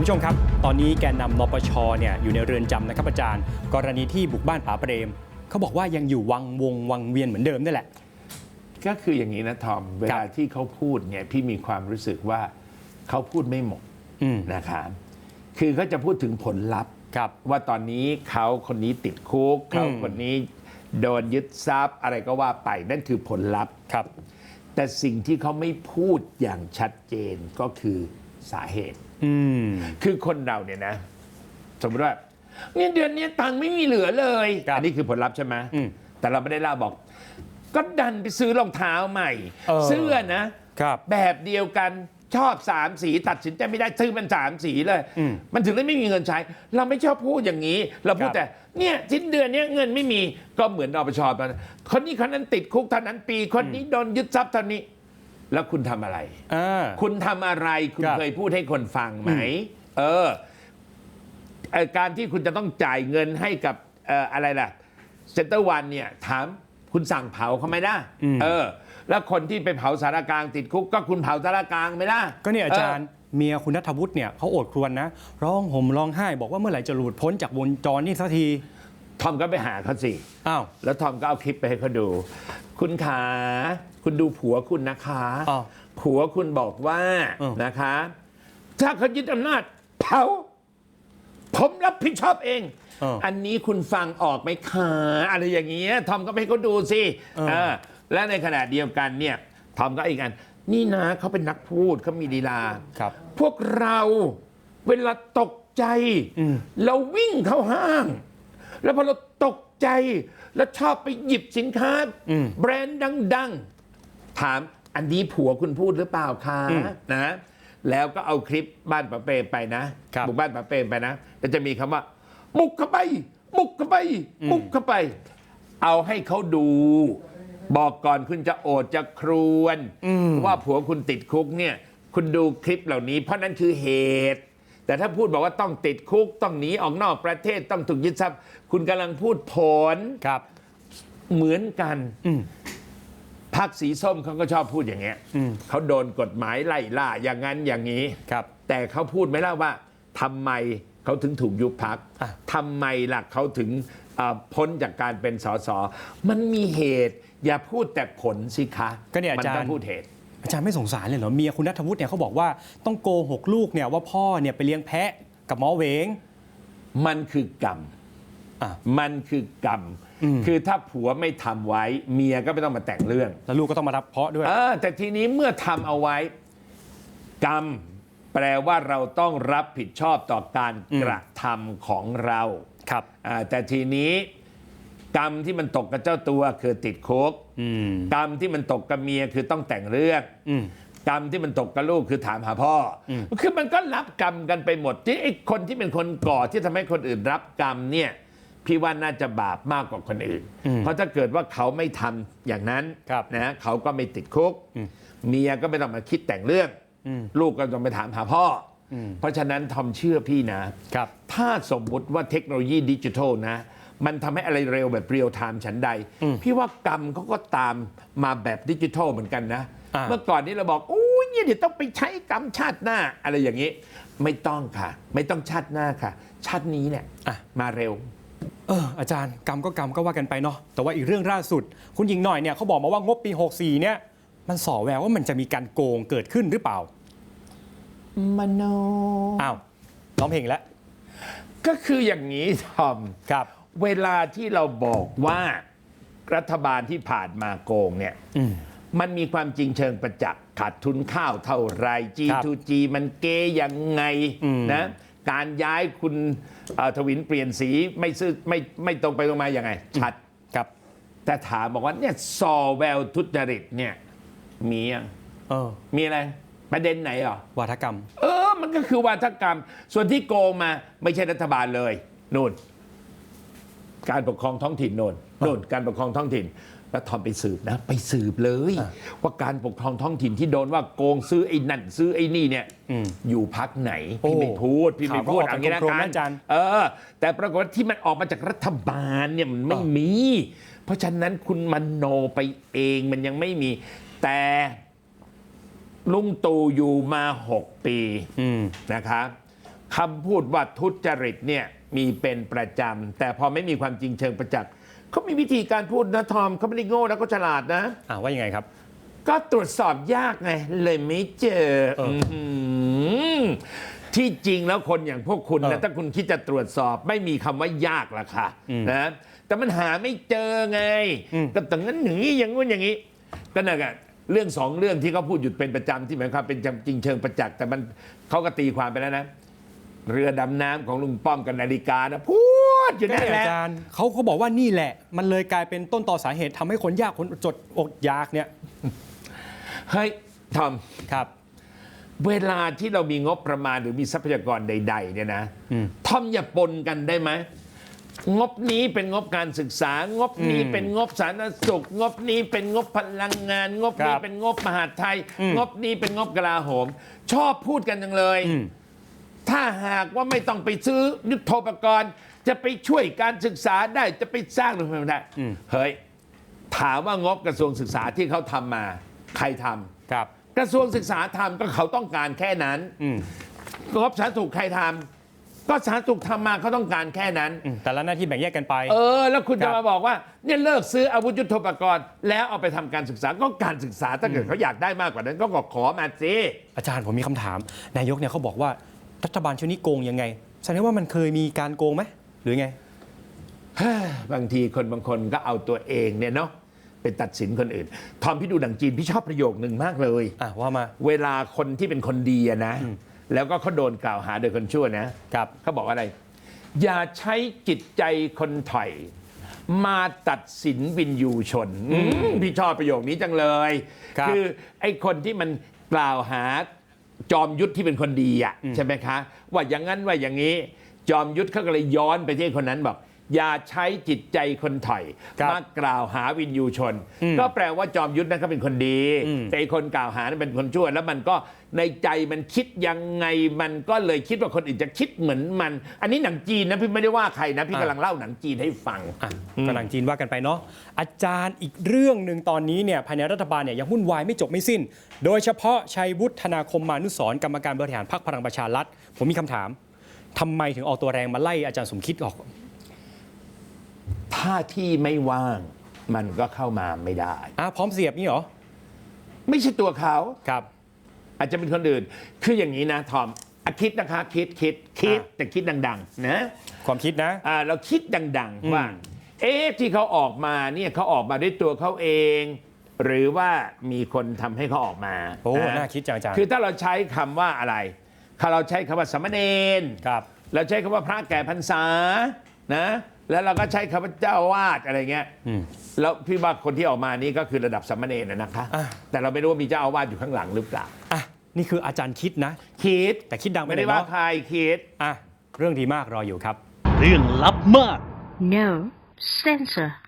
คุณผู้ชมครับ ตอนนี้แกนนำนปชเนี่ยอยู่ในเรือนจำนะครับอาจารย์ กรณีที่บุกบ้านป๋าเปรม เขาบอกว่ายังอยู่วังวงวังเวียนเหมือนเดิมนี่แหละ ก็คืออย่างนี้นะทอม เวลาที่เขาพูดเนี่ยพี่มีความรู้สึกว่าเขาพูดไม่หมดอืมนะครับคือเขาจะพูดถึงผลลัพธ์ครับว่าตอนนี้เขาคนนี้ติดคุกเขาอืมคนนี้โดนยึดทรัพย์อะไรก็ว่าไปนั่นคือผลลัพธ์ครับ แต่สิ่งที่เขาไม่พูดอย่างชัดเจนก็คือ สาเหตุ อืมคือคนเราเนี่ยนะ สมมติว่าเนี่ยเดือนนี้ตังค์ไม่มีเหลือเลยครับอันนี้คือผลลัพธ์ใช่ไหมอืม แต่เราไม่ได้เล่าบอก ก็ดันไปซื้อรองเท้าใหม่ เออ เสื้อนะ ครับ แบบเดียวกันชอบสามสีตัดสินใจไม่ได้ซื้อมันสามสีเลย อืมมันถึงได้ไม่มีเงินใช้ เราไม่ชอบพูดอย่างนี้ เราพูดครับ แต่เนี่ยสิ้นเดือนเนี้ยเงินไม่มีก็เหมือนอปชตอนนั้นคนนี้คนนั้นติดคุกเท่านั้นปี คนนี้โดนยึดทรัพย์เท่านี้ แล้วคุณทำอะไร อ่า คุณทำอะไรคุณครับเคยพูดให้คนฟังไหม เออเอ่อการที่คุณจะต้องจ่ายเงินให้กับเอ่ออะไรล่ะเซ็นเตอร์วันเนี่ย ถามคุณสั่งเผาเขาไหมล่ะอืม เออ แล้วคนที่ไปเผาสารกลางติดคุก ก็คุณเผาสารกลางไหมล่ะก็เนี่ยอาจารย์เมียคุณนัทวุฒิเนี่ยเขาโอดครวญนะ ร้องห่มร้องไห้ บอกว่าเมื่อไหร่จะหลุดพ้นจากวงจรนี่สักที ทอมก็ไปหาเขาสิอ้าวแล้วทอมก็เอาคลิปไปให้เขาดู คุณขาคุณดูผัวคุณนะคะอ้าวผัวคุณบอกว่าอ้าว นะคะ ถ้าเขายึดอำนาจเผาผมรับผิดชอบเอง เอออันนี้คุณฟังออกไหมคะอะไรอย่างเงี้ยทอมก็ไปให้เขาดูสิเออ เออและในขณะเดียวกันเนี่ยทอมก็อีกอัน นี่นะเขาเป็นนักพูดเขามีลีลา ครับ พวกเราเวลาตกใจ เราวิ่งเข้าห้าง แล้วพอเราตกใจ แล้วชอบไปหยิบสินค้าอืมแบรนด์ดัง ๆ ถามอันนี้ผัวคุณพูดหรือเปล่าคะอืมนะ แล้วก็เอาคลิปบ้านป้าเปรมไปนะครับ บุกบ้านป้าเปรมไปนะแล้วจะมีคำว่ามุกเข้าไปมุกเข้าไปมุกเข้าไป เอาให้เขาดู บอกก่อนคุณจะโอดจะครวนอืมว่าผัวคุณติดคุกเนี่ย คุณดูคลิปเหล่านี้ เพราะนั่นคือเหตุ แต่ถ้าพูดบอกว่าต้องติดคุกต้องหนีออกนอกประเทศต้องถูกยึดทรัพย์ คุณกำลังพูดผลครับ เหมือนกันอืมพรรคสีส้มเขาก็ชอบพูดอย่างเงี้ยอืมเขาโดนกฎหมายไล่ล่าอย่างนั้นอย่างนี้ครับ แต่เขาพูดไหมล่ะว่าทำไมเขาถึงถูกยุบพักอะทำไมล่ะเขาถึงเอ่อพ้นจากการเป็นสสมันมีเหตุ อย่าพูดแต่ผลสิคะก็เนี่ยอาจารย์มัต้องพูดเหตุ อาจารย์ไม่สงสารเลยเหรอเมียคุณนัทวุฒิเนี่ยเขาบอกว่าต้องโกหกลูกเนี่ยว่าพ่อเนี่ยไปเลี้ยงแพะกับหมอเหวง มันคือกรรมอะมันคือกรรม อืม คือถ้าผัวไม่ทำไว้ เมียก็ไม่ต้องมาแต่งเรื่อง แล้วลูกก็ต้องมารับเพาะด้วย เออแต่ทีนี้เมื่อทำเอาไว้ กรรม แปลว่าเราต้องรับผิดชอบต่อการอืมกระทำของเราครับ อ่าแต่ทีนี้ กรรมที่มันตกกับเจ้าตัวคือติดคุกอืมกรรมที่มันตกกับเมียคือต้องแต่งเรื่องอืมกรรมที่มันตกกับลูกคือถามหาพ่ออมคือมันก็รับกรรมกันไปหมดที่ไอ้คนที่เป็นคนก่อที่ทำให้คนอื่นรับกรรมเนี่ยพี่ว่าน่าจะบาปมากกว่าคนอื่น เพราะถ้าเกิดว่าเขาไม่ทำอย่างนั้นครับนะเขาก็ไม่ติดคุกอืมเมียก็ไม่ต้องมาคิดแต่งเรื่องอืมลูกก็ต้องไปถามหาพ่ออมเพราะฉะนั้นทอมเชื่อพี่นะครับถ้าสมมุติว่าเทคโนโลยีดิจิทัลนะ มันทำให้อะไรเร็วแบบเรียลไทม์ฉันใดอืมพี่ว่ากรรมเขาก็ตามมาแบบดิจิทัลเหมือนกันนะ อ่า เมื่อก่อนนี้เราบอกโอ้ยเนี่ยเดี๋ยวต้องไปใช้กรรมชาติหน้าอะไรอย่างนี้ ไม่ต้องค่ะ ไม่ต้องชาติหน้าค่ะ ชาตินี้เนี่ยอะ มาเร็ว เอออาจารย์กรรมก็กรรมก็ว่ากันไปเนาะแต่ว่าอีกเรื่องล่าสุด คุณหญิงหน่อยเนี่ยเขาบอกมาว่างบปี 64 เนี่ย มันส่อแววว่ามันจะมีการโกงเกิดขึ้นหรือเปล่ามโน อ้าวร้องเพลงแล้วก็คืออย่างนี้ทอม ครับ เวลาที่เราบอกว่ารัฐบาลที่ผ่านมาโกงเนี่ยอืมมันมีความจริงเชิงประจักษ์ขาดทุนข้าวเท่าไรครับ G2G มันเกยังไงอืมนะการย้ายคุณเอ่อทวินเปลี่ยนสีไม่ซื่อไม่ไม่ตรงไปตรงมาอย่างไง ชัดครับ แต่ถามบอกว่าเนี่ยซอแววทุจริตเนี่ยมียังเออมีอะไร ประเด็นไหนอะวาทกรรม เออ มันก็คือวาทกรรม ส่วนที่โกงมาไม่ใช่รัฐบาลเลยนู่น การปกครองท้องถิ่นโน่นโน่นการปกครองท้องถิ่น แล้วทอมไปสืบนะ ไปสืบเลยอะว่าการปกครองท้องถิ่นที่โดนว่าโกงซื้อไอ้นั่นซื้อไอ้นี่เนี่ยอืมอยู่พักไหนโอ้พี่ไม่พูดพี่ไม่พูดข่าวก็ออกเอย่างนี้นะกลมๆกันะนอาจารย์ เออ แต่ปรากฏว่าที่มันออกมาจากรัฐบาลเนี่ยมันไม่อะมี เพราะฉะนั้นคุณมันโนไปเองมันยังไม่มี แต่ลุงตู่อยู่มาหกปี อืม นะครับคำพูดว่าทุจริตเนี่ย มีเป็นประจำ แต่พอไม่มีความจริงเชิงประจักษ์เขามีวิธีการพูดนะทอมเขาไม่ได้โง่นะเขาฉลาดนะ อ่าว่ายังไงครับ ก็ตรวจสอบยากไง เลยไม่เจอเออหือที่จริงแล้วคนอย่างพวกคุณเอนะ อ ถ้าคุณคิดจะตรวจสอบไม่มีคำว่ายากละค่ะอืมนะแต่มันหาไม่เจอไงอืมก็แต่งั้นอย่างนี้อย่างงู้นอย่างนี้ ก็นั่นแหละเรื่องสองเรื่องที่เขาพูดหยุดเป็นประจำที่หมายความเป็นจริงเชิงประจักษ์แต่มันเขาก็ตีความไปแล้วนะ เรือดำน้ำของลุงป้อมกับนาฬิกานะพูดอยู่ก็นั่นเนี่ยแหละอาจารย์เขาเขาบอกว่านี่แหละ มันเลยกลายเป็นต้นต่อสาเหตุทำให้คนยากคนจดอดอยากเนี่ยเฮ้ยทอม ครับ เวลาที่เรามีงบประมาณหรือมีทรัพยากรใด ๆ เนี่ยนะอืม ทอมอย่าปนกันได้ไหมงบนี้เป็นงบการศึกษา งบนี้อืมเป็นงบสาธารณสุข งบนี้เป็นงบพลังงาน งบนี้ครับเป็นงบมหาดไทย อืมงบนี้เป็นงบกลาโหม ชอบพูดกันจังเลย อืม ถ้าหากว่าไม่ต้องไปซื้อยุทโธปกรณ์ จะไปช่วยการศึกษาได้จะไปสร้างหรือไม่ได้อืมเฮ้ยถามว่างบกระทรวงศึกษาที่เขาทำมา ใครทำครับ กระทรวงศึกษาทำก็เขาต้องการแค่นั้นอืมงบสาธารณสุขใครทำก็สาธารณสุขทำมาเขาต้องการแค่นั้นอืมแต่ละหน้าที่แบ่งแยกกันไป เออ แล้วคุณครัจะบมาบอกว่าเนี่ยเลิกซื้ออาวุธยุทโธปกรณ์ แล้วเอาไปทำการศึกษาก็การศึกษาถ้าเกิดเขาอยากได้มากกว่านั้น ก็ขอมาสิอาจารย์ผมมีคำถาม นายกเนี่ยเขาบอกว่า รัฐบาลชุดนี้โกงยังไงแสดงว่ามันเคยมีการโกงไหมหรือไง บางทีคนบางคนก็เอาตัวเองเนี่ยเนาะไปตัดสินคนอื่น ทอมพี่ดูหนังจีนพี่ชอบประโยคหนึ่งมากเลยอะว่ามา เวลาคนที่เป็นคนดีอะนะ แล้วก็เขาโดนกล่าวหาโดยคนชั่วนะครับ เขาบอกว่าอะไร อย่าใช้จิตใจคนถอย มาตัดสินวินยูชนอืมพี่ชอบประโยคนี้จังเลยครับ อไอ้คนที่มันกล่าวหา จอมยุทธที่เป็นคนดีอะใช่ไหมคะ ว่าอย่างนั้นว่าอย่างนี้ จอมยุทธเขาก็เลยย้อนไปที่คนนั้นบอก อย่าใช้จิตใจคนถอยครับมากล่าวหาวินยูชนอืมก็แปลว่าจอมยุทธนั้นเขาเป็นคนดีอืมแต่ไอ้คนกล่าวหานั้นเป็นคนชั่ว แล้วมันก็ในใจมันคิดยังไงมันก็เลยคิดว่าคนอื่นจะคิดเหมือนมัน อันนี้หนังจีนนะพี่ไม่ได้ว่าใครนะ พี่กำลังเล่าหนังจีนให้ฟังอะกำลังจีนว่ากันไปเนาะอาจารย์อีกเรื่องหนึ่งตอนนี้เนี่ยภายในรัฐบาลเนี่ยยังวุ่นวายไม่จบไม่สิ้น โดยเฉพาะชัยวุฒนาคมมานุสรณ์กรรมการบริหารพรรคพลังประชารัฐผมมีคำถามทำไมถึงออกตัวแรงมาไล่อาจารย์สมคิดออก ถ้าที่ไม่ว่างมันก็เข้ามาไม่ได้ อะพร้อมเสียบนี่เหรอ ไม่ใช่ตัวเขา ครับ อาจจะเป็นคนอื่น คืออย่างนี้นะทอมอะคิดนะคะ คิดคิดคิดอะ แต่คิดดัง ๆ นะความคิดนะ อ่าเราคิดดังอืมๆว่า เอ๊ะที่เขาออกมาเนี่ยเขาออกมาด้วยตัวเขาเอง หรือว่ามีคนทำให้เขาออกมาโอ้นะน่าคิดจังอาจารย์ คือถ้าเราใช้คำว่าอะไรถ้าเราใช้คำว่าสามเณร ครับ เราใช้คำว่าพระแก่พรรษานะ แล้วเราก็ใช้คำว่าเจ้าอาวาดอะไรเงี้ยอืมแล้วพี่ว่าคนที่ออกมานี่ก็คือระดับสามเณรนะนะคะอะแต่เราไม่รู้ว่ามีเจ้าอาวาสอยู่ข้างหลังหรือเปล่าอะนี่คืออาจารย์คิดนะ คิดแต่คิดดังไปไม่หน่ได้อยว่าเนาะใครคิด อะเรื่องดีมากรออยู่ครับ เรื่องลับมาก No censor.